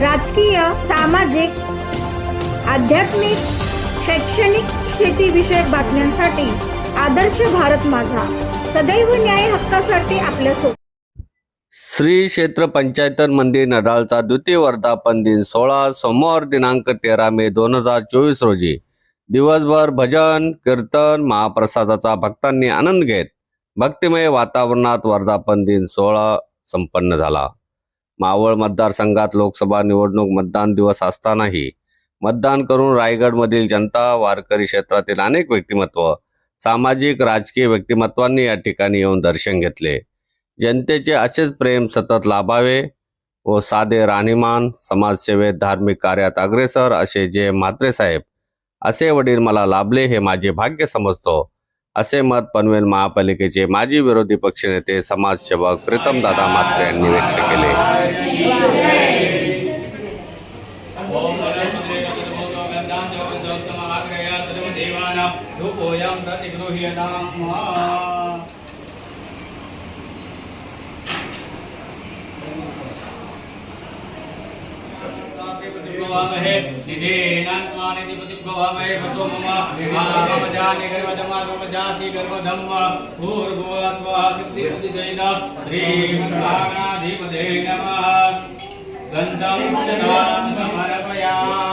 राजकीय सामाजिक आध्यात्मिक शैक्षणिक शेतीविषयक बातम्यांसाठी आदर्श भारत माझा. सदैव न्याय हक्कासाठी आपल्यासोबत श्री क्षेत्र पंचायतन मंदिर नडाळचा द्वितीय वर्धापन दिन सोळा सोमवार दिनांक तेरा मे दोन हजार चोवीस रोजी. दिवसभर भजन कीर्तन महाप्रसादाचा भक्तांनी आनंद घेत भक्तिमय वातावरणात वर्धापन दिन सोहळा संपन्न झाला. मावळ मतदारसंघात लोकसभा निवडणूक मतदान दिवस असतानाही मतदान करून रायगडमधील जनता वारकरी क्षेत्रातील अनेक व्यक्तिमत्व सामाजिक राजकीय व्यक्तिमत्वांनी या ठिकाणी येऊन दर्शन घेतले. जनतेचे असेच प्रेम सतत लाभावे व साधे राहणीमान समाजसेवेत धार्मिक कार्यात अग्रेसर असे जे म्हात्रे साहेब असे वडील मला लाभले हे माझे भाग्य समजतो. असे मत पनवेल महापालिकेचे माजी विरोधी पक्षनेते समाजसेवक प्रीतमदादा म्हात्रे यांनी व्यक्त केले धूपोऽयं प्रतिगृह्यताम् प्रतिभवामहे नमः गन्धं च समर्पयामि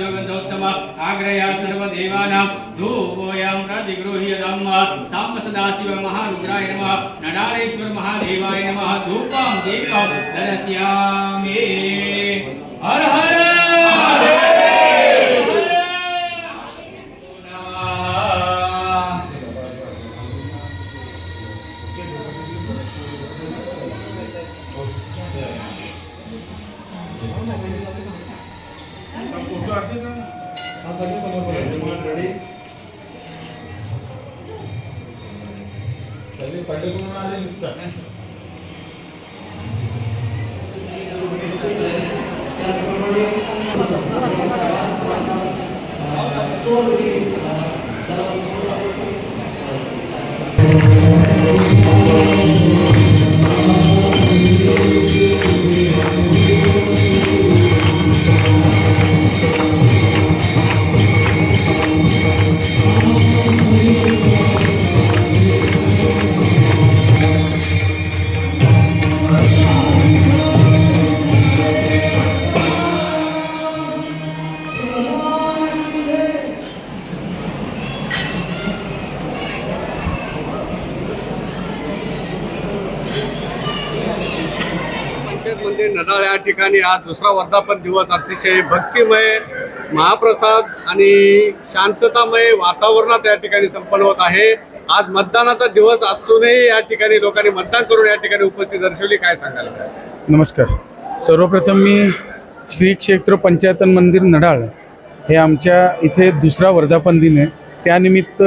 యోగంతోత్తమ ఆగ్రయ సర్వ దేవానాం ధూపోయాం ప్రతిగృహ్య ధమ్మ సాంబ సదాశివ మహారుద్రాయ నమ నడారేశ్వర మహాదేవాయ నమ ధూపం దీపం దరస్యామే హర హర Thank you. असेल ना हा सगळे समोर रेडी सगळे पडले करून आले नुसतं पंचायत मंदिर नडाळ या ठिकाणी आज दुसरा वर्धापन दिवस. अतिशय भक्तिमय महाप्रसाद आणि शांततामय वातावरणात या ठिकाणी संपन्न होत आहे. आज मतदानाचा दिवस असूनही या ठिकाणी लोकांनी मतदान करून या ठिकाणी उपस्थिती दर्शवली. काय सांगाल? नमस्कार. सर्वप्रथम मी श्री क्षेत्र पंचायतन मंदिर नडाळ हे आमच्या इथे दुसरा वर्धापन दिन आहे. त्यानिमित्त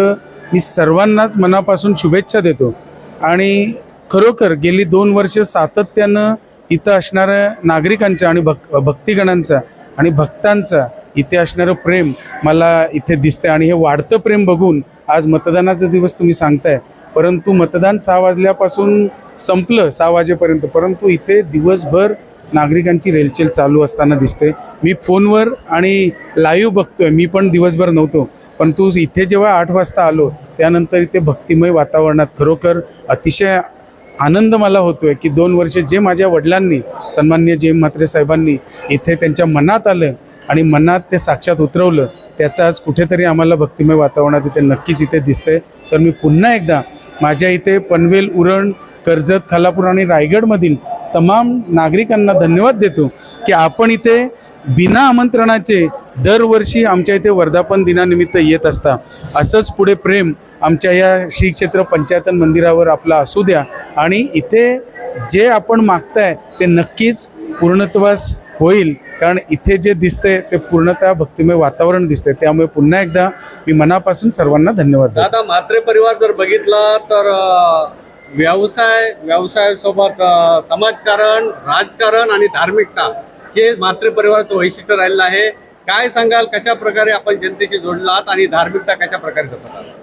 मी सर्वांनाच मनापासून शुभेच्छा देतो. आणि खरोखर गेली दोन वर्ष सातत्यानं इथं असणाऱ्या नागरिकांचा आणि भक् भक्तिगणांचा आणि भक्तांचा इथे असणारं प्रेम मला इथे दिसतंय आणि हे वाढतं प्रेम बघून आज मतदानाचा दिवस तुम्ही सांगताय. परंतु मतदान सहा वाजल्यापासून संपलं सहा वाजेपर्यंत परंतु इथे दिवसभर नागरिकांची रेलचेल चालू असताना दिसते मी फोनवर आणि लाईव्ह बघतोय मी पण दिवसभर नव्हतो. पण तू इथे जेव्हा आठ वाजता आलो त्यानंतर इथे भक्तिमय वातावरणात खरोखर अतिशय आनंद मला होतोय की दोन वर्ष जे माझ्या वडिलांनी सन्मान्य जे म्हात्रे साहेबांनी इथे त्यांच्या मनात आलं आणि मनात ते साक्षात उतरवलं त्याचं आज कुठेतरी आम्हाला भक्तिमय वातावरणात इथे नक्कीच इथे दिसतंय. तर मी पुन्हा एकदा माझ्या इथे पनवेल उरण कर्जत खालापूर आणि रायगडमधील तमाम नागरिकांना धन्यवाद देतो की आपण इथे बिना आमंत्रणाचे दरवर्षी आमच्या इथे वर्धापन दिनानिमित्त येत असता. असंच पुढे प्रेम आमच्या या श्री क्षेत्र पंचायतन मंदिरावर आपला असू द्या. आणि इथे जे आपण मागताय ते नक्कीच पूर्णत्वास होईल. कारण इथे जे दिसते ते पूर्णतः भक्तिमय वातावरण दिसते त्यामुळे पुन्हा एकदा मी मनापासून सर्वांना धन्यवाद देतो. दादा म्हात्रे परिवार जर बघितला तर व्यवसाय व्यवसायासोबत समाजकारण राजकारण आणि धार्मिकता हे म्हात्रे परिवाराचं वैशिष्ट्य राहिलेलं आहे. काय सांगाल कशा प्रकारे आपण जनतेशी जोडला आहात आणि धार्मिकता कशा प्रकारे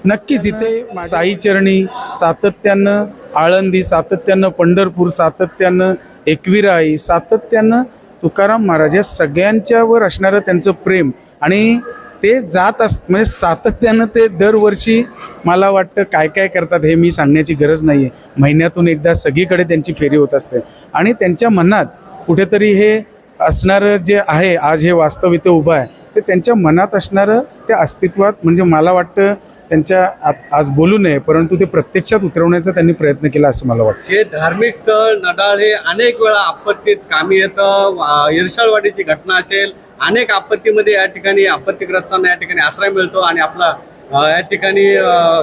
नक्कीच इथे साईचरणी सातत्यानं आळंदी सातत्यानं पंढरपूर सातत्यानं एकविराई सातत्यानं तुकाराम महाराज या सगळ्यांच्यावर असणारं त्यांचं प्रेम. आणि ते जात अस म्हणजे सातत्यानं ते दरवर्षी मला वाटतं काय काय करतात हे मी सांगण्याची गरज नाही आहे महिन्यातून एकदा सगळीकडे त्यांची फेरी होत असते. आणि त्यांच्या मनात कुठेतरी हे असणारं जे आहे आज हे वास्तव इथे उभं आहे ते त्यांच्या मनात असणारं त्या अस्तित्वात म्हणजे मला वाटतं त्यांच्या आज बोलू नये परंतु ते प्रत्यक्षात उतरवण्याचा त्यांनी प्रयत्न केला असं मला वाटतं. हे धार्मिक स्थळ नडाळ हे अनेक वेळा आपत्तीत कामी येतं. इरशाळवाडीची घटना असेल अनेक आपत्तीमध्ये या ठिकाणी आपत्तीग्रस्तांना या ठिकाणी आश्रय मिळतो आणि आपला या ठिकाणी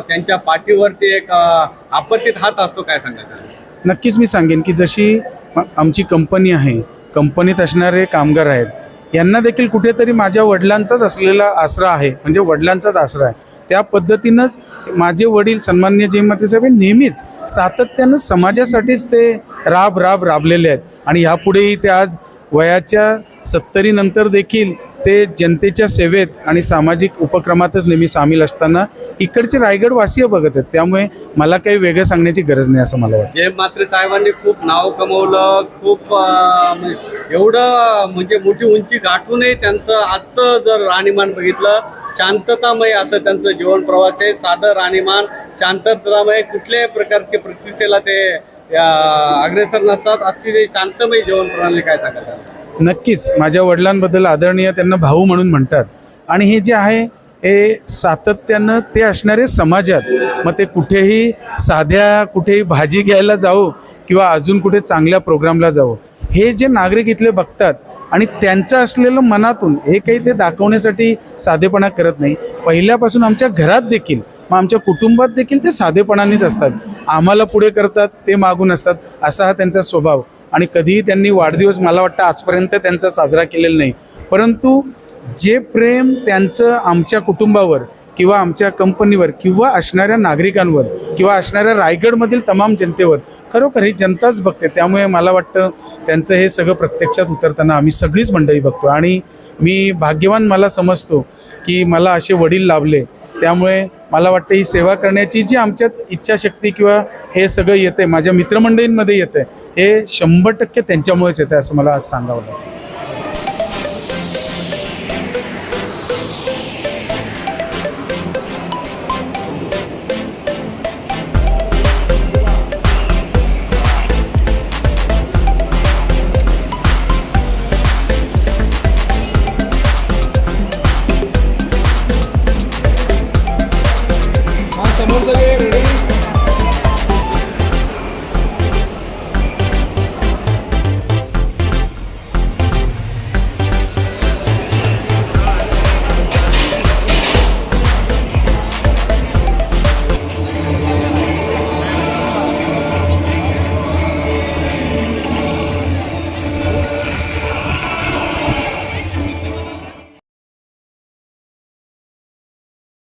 त्यांच्या पाठीवरती एक आपत्तीत हात असतो. काय सांगायचं नक्कीच मी सांगेन की जशी आमची कंपनी आहे कंपनीत असणारे कामगार आहेत. यांना देखील कुठेतरी माझ्या वडिलांचाच असलेला आसरा आहे. म्हणजे वडिलांचाच आसरा आहे. त्या पद्धतीनंच माझे वडील सन्मान्य जयमती साहेब हे नेहमीच सातत्यानं समाजासाठीच ते राब राब राबलेले आहेत. आणि ह्यापुढेही ते आज वयाच्या सत्तरीनंतर देखील ते जनतेच्या सेवेत आणि सामाजिक उपक्रमातच नेहमी सामील असताना इकडचे रायगडवासीय बघत आहेत. त्यामुळे मला काही वेगळं सांगण्याची गरज नाही असं मला वाटतं. जे मात्र साहेबांनी खूप नाव कमवलं खूप अं, म्हणजे एवढं म्हणजे मोठी उंची गाठूनही त्यांचं आजचं जर राहणीमान बघितलं शांततामय असं त्यांचं जीवन प्रवास आहे. साधं राहणीमान शांततामय कुठल्याही प्रकारच्या प्रतिष्ठेला ते अं, अग्रेसर नसतात. अशी ते शांतमय जीवन प्रणाली काय सांगतात नक्कीच माझ्या वडिलांबद्दल आदरणीय त्यांना भाऊ म्हणून म्हणतात. आणि हे जे आहे हे सातत्यानं ते असणारे समाजात मग ते कुठेही साध्या कुठेही भाजी घ्यायला जावो किंवा अजून कुठे चांगल्या प्रोग्रामला जावो. हे जे नागरिक इथले बघतात आणि त्यांचं असलेलं मनातून हे काही ते दाखवण्यासाठी साधेपणा करत नाही. पहिल्यापासून आमच्या घरात देखील मग आमच्या कुटुंबात देखील ते साधेपणानेच असतात. आम्हाला पुढे करतात ते मागून असतात असा हा त्यांचा स्वभाव. आणि कधीही त्यांनी वाढदिवस मला वाटतं आजपर्यंत त्यांचा साजरा केलेला नाही. परंतु जे प्रेम त्यांचं आमच्या कुटुंबावर किंवा आमच्या कंपनीवर किंवा असणाऱ्या नागरिकांवर किंवा असणाऱ्या रायगडमधील तमाम जनतेवर खरोखर ही जनताच बघते. त्यामुळे मला वाटतं त्यांचं हे सगळं प्रत्यक्षात उतरताना आम्ही सगळीच मंडळी बघतो आणि मी भाग्यवान मला समजतो की मला असे वडील लाभले. त्यामुळे मला वाटतं ही सेवा करण्याची जी आमच्यात इच्छाशक्ती किंवा हे सगळं येतं आहे माझ्या मित्रमंडळींमध्ये येतं आहे हे शंभर टक्के त्यांच्यामुळेच येतं आहे असं मला आज सांगावं लागतं.